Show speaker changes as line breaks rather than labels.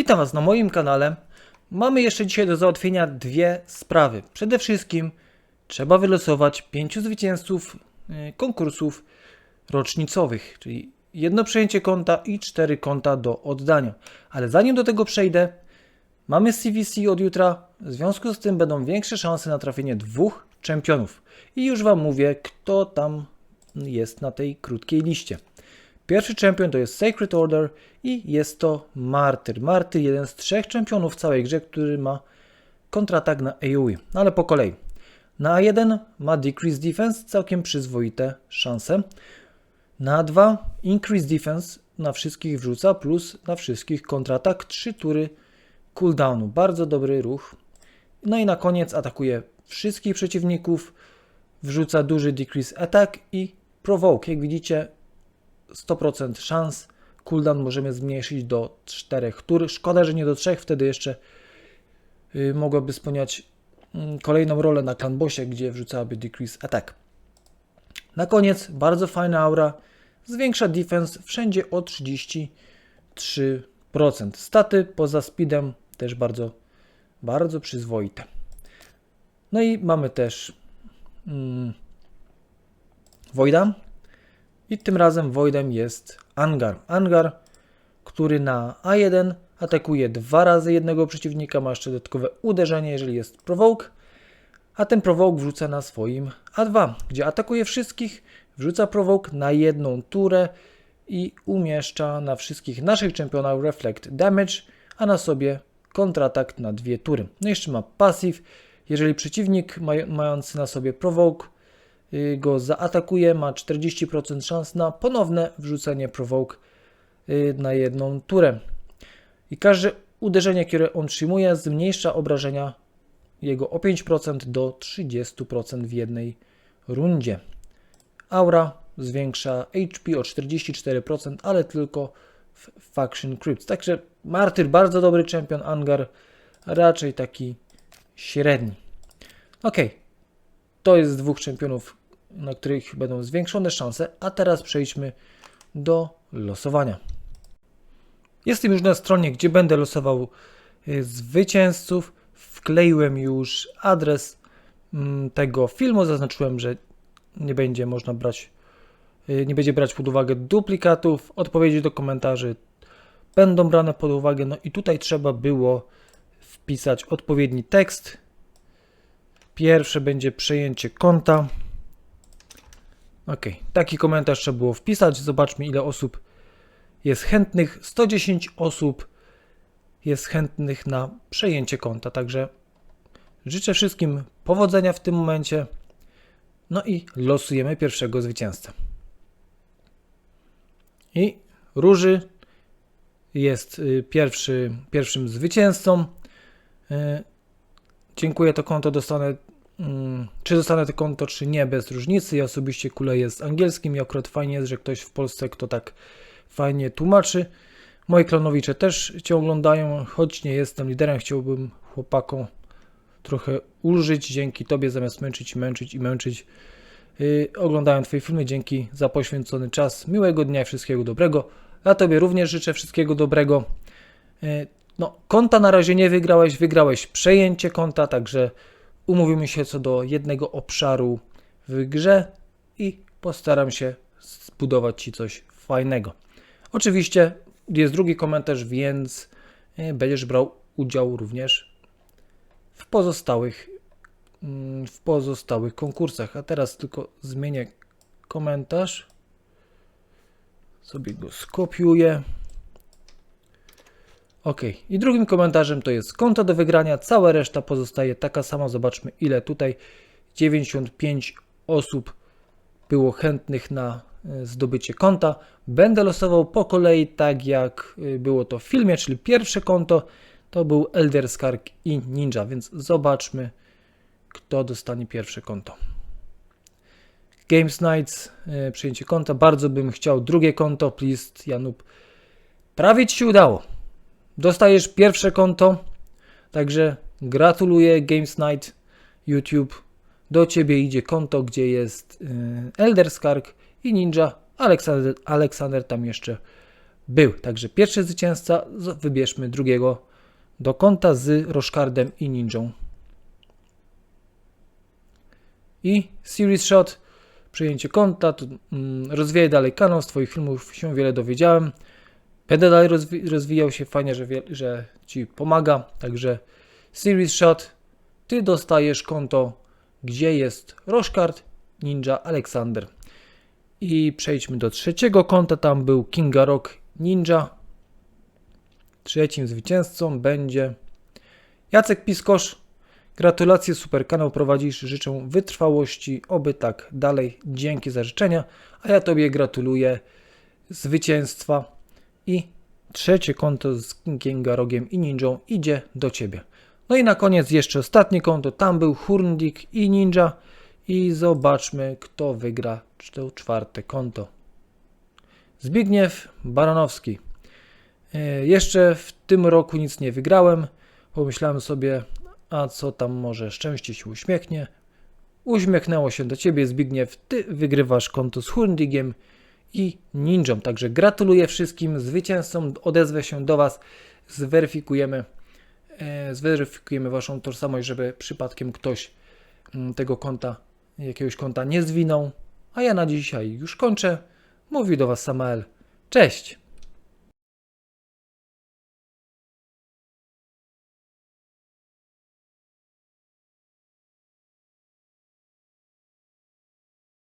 Witam Was na moim kanale. Mamy jeszcze dzisiaj do załatwienia dwie sprawy. Przede wszystkim trzeba wylosować pięciu zwycięzców y, konkursów rocznicowych, czyli jedno przejęcie konta i cztery konta do oddania. Ale zanim do tego przejdę, mamy CVC od jutra, w związku z tym będą większe szanse na trafienie dwóch czempionów. I już Wam mówię, kto tam jest na tej krótkiej liście. Pierwszy czempion to jest Sacred Order i jest to Martyr. Martyr, jeden z trzech czempionów w całej grze, który ma kontratak na AoE. No ale po kolei. Na A1 ma Decrease Defense, całkiem przyzwoite szanse. Na A2 Increase Defense na wszystkich wrzuca, plus na wszystkich kontratak 3 tury cooldownu. Bardzo dobry ruch. No i na koniec atakuje wszystkich przeciwników, wrzuca duży Decrease Attack i Provoke. Jak widzicie, 100% szans. Cooldown możemy zmniejszyć do 4 tur. Szkoda, że nie do 3, wtedy jeszcze y, mogłaby spełniać mm, kolejną rolę na Clanbossie, gdzie wrzucałaby Decrease Attack. Na koniec bardzo fajna aura. Zwiększa defense wszędzie o 33%. Staty poza speedem też bardzo, bardzo przyzwoite. No i mamy też mm, i tym razem Voidem jest Angar. Angar, który na A1 atakuje dwa razy jednego przeciwnika, ma jeszcze dodatkowe uderzenie, jeżeli jest Provoke, a ten Provoke wrzuca na swoim A2, gdzie atakuje wszystkich, wrzuca Provoke na jedną turę i umieszcza na wszystkich naszych czempionach Reflect Damage, a na sobie kontratak na dwie tury. No i jeszcze ma passive, jeżeli przeciwnik maj- mający na sobie Provoke y, go zaatakuje, ma 40% szans na ponowne wrzucenie provoke y, na jedną turę. I każde uderzenie, które on przyjmuje, zmniejsza obrażenia jego o 5% do 30% w jednej rundzie. Aura zwiększa HP o 44%, ale tylko w Faction Crypts. Także Martyr bardzo dobry czempion, Angar raczej taki średni. Ok, to jest z dwóch czempionów, na których będą zwiększone szanse, a teraz przejdźmy do losowania. Jestem już na stronie, gdzie będę losował y, zwycięzców. Wkleiłem już adres mm, tego filmu, zaznaczyłem, że nie będzie można brać, y, nie będzie brać pod uwagę duplikatów. Odpowiedzi do komentarzy będą brane pod uwagę. No i tutaj trzeba było wpisać odpowiedni tekst. Pierwsze będzie przejęcie konta. Ok, taki komentarz trzeba było wpisać. Zobaczmy, ile osób jest chętnych. 110 osób jest chętnych na przejęcie konta. Także życzę wszystkim powodzenia w tym momencie. No i losujemy pierwszego zwycięzcę. I Róży jest y, pierwszy, pierwszym zwycięzcą. Y, Dziękuję, to konto dostanę. Mm, Czy dostanę to konto, czy nie, bez różnicy. Ja osobiście kuleję z angielskim i akurat fajnie jest, że ktoś w Polsce, kto tak fajnie tłumaczy. Moi klonowicze też Cię oglądają, choć nie jestem liderem, chciałbym chłopakom trochę ulżyć dzięki Tobie, zamiast męczyć, męczyć i męczyć. Yy, oglądają Twoje filmy, dzięki za poświęcony czas. Miłego dnia i wszystkiego dobrego. Ja Tobie również życzę wszystkiego dobrego. Yy, no, konta na razie nie wygrałeś, wygrałeś przejęcie konta, także umówimy się co do jednego obszaru w grze i postaram się zbudować Ci coś fajnego. Oczywiście jest drugi komentarz, więc e, będziesz brał udział również w pozostałych, mm, w pozostałych konkursach. A teraz tylko zmienię komentarz. Sobie go skopiuję. Ok, i drugim komentarzem to jest konto do wygrania, cała reszta pozostaje taka sama. Zobaczmy ile tutaj 95 osób było chętnych na e, zdobycie konta. Będę losował po kolei tak jak e, było to w filmie, czyli pierwsze konto to był Elder Skark i Ninja, więc zobaczmy kto dostanie pierwsze konto. Games Nights, e, przyjęcie konta. Bardzo bym chciał drugie konto, please Janub. Prawie ci się udało. Dostajesz pierwsze konto, także gratuluję Games Night YouTube. Do ciebie idzie konto, gdzie jest y, Elder Skark i Ninja. Aleksander, Aleksander tam jeszcze był. Także pierwszy zwycięzca, wybierzmy drugiego do konta z Roszkardem i Ninją. I Series Shot, przejęcie konta, mm, rozwijaj dalej kanał, z Twoich filmów się wiele dowiedziałem. Będę dalej rozwi- rozwijał się, fajnie, że, że Ci pomaga, także Series Shot, Ty dostajesz konto, gdzie jest Roszkard, Ninja, Aleksander. I przejdźmy do trzeciego konta, tam był Kinga Rock Ninja. Trzecim zwycięzcą będzie Jacek Piskosz. Gratulacje, super kanał prowadzisz. Życzę wytrwałości, oby tak dalej. Dzięki za życzenia. A ja Tobie gratuluję zwycięstwa. I trzecie konto z Kinga Rogiem i Ninją idzie do Ciebie. No i na koniec jeszcze ostatnie konto. Tam był Hurndik i Ninja. I zobaczmy, kto wygra to czwarte konto. Zbigniew Baranowski. E, Jeszcze w tym roku nic nie wygrałem. Pomyślałem sobie, a co tam może szczęście się uśmiechnie. Uśmiechnęło się do ciebie, Zbigniew. Ty wygrywasz konto z Hundigiem i Ninją. Także gratuluję wszystkim zwycięzcom. Odezwę się do Was. Zweryfikujemy, e, zweryfikujemy Waszą tożsamość, żeby przypadkiem ktoś mm, tego konta, jakiegoś konta nie zwinął. A ja na dzisiaj już kończę. Mówi do Was Samael. Cześć!